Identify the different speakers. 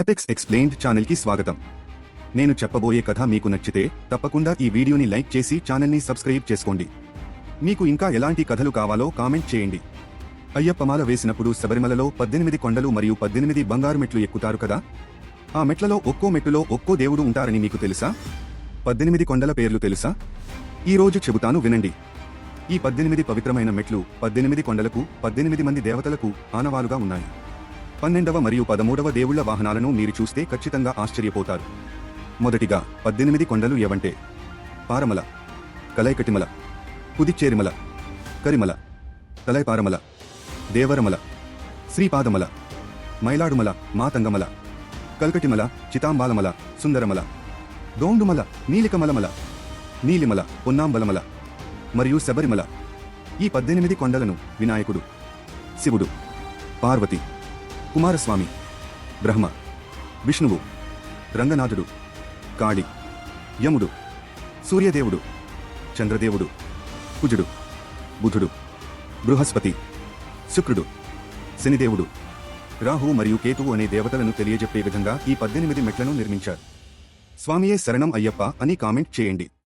Speaker 1: Apex explained ఛానల్కి స్వాగతం. నేను చెప్పబోయే కథ మీకు నచ్చితే తప్పకుండా ఈ వీడియోని లైక్ చేసి ఛానల్ని సబ్స్క్రైబ్ చేసుకోండి. మీకు ఇంకా ఎలాంటి కథలు కావాలో కామెంట్ చేయండి. అయ్యప్పమాల వేసినప్పుడు శబరిమలలో పద్దెనిమిది కొండలు మరియు పద్దెనిమిది బంగారు మెట్లు ఎక్కుతారు కదా? ఆ మెట్లలో ఒక్కో మెట్టులో ఒక్కో దేవుడు ఉంటారని మీకు తెలుసా? పద్దెనిమిది కొండల పేర్లు తెలుసా? ఈరోజు చెబుతాను వినండి. ఈ పద్దెనిమిది పవిత్రమైన మెట్లు పద్దెనిమిది కొండలకు పద్దెనిమిది మంది దేవతలకు ఆనవాలుగా ఉన్నాయి. పన్నెండవ మరియు పదమూడవ దేవుళ్ళ వాహనాలను మీరు చూస్తే ఖచ్చితంగా ఆశ్చర్యపోతారు. మొదటిగా పద్దెనిమిది కొండలు ఏవంటే పారమల కలైకటిమల పుదిచ్చేరిమల కరిమల తలైపారమల దేవరమల శ్రీపాదమల మైలాడుమల మాతంగమల కల్కటిమల చితాంబాలమల సుందరమల దోండుమల నీలికమలమల నీలిమల పొన్నాంబలమల మరియు శబరిమల. ఈ పద్దెనిమిది కొండలను వినాయకుడు శివుడు పార్వతి కుమారస్వామి బ్రహ్మ విష్ణువు రంగనాథుడు కాళి యముడు సూర్యదేవుడు చంద్రదేవుడు కుజుడు బుధుడు బృహస్పతి శుక్రుడు శనిదేవుడు రాహు మరియు కేతువు అనే దేవతలను తెలియజెప్పే విధంగా ఈ పద్దెనిమిది మెట్లను నిర్మించారు. స్వామియే శరణం అయ్యప్ప అని కామెంట్ చేయండి.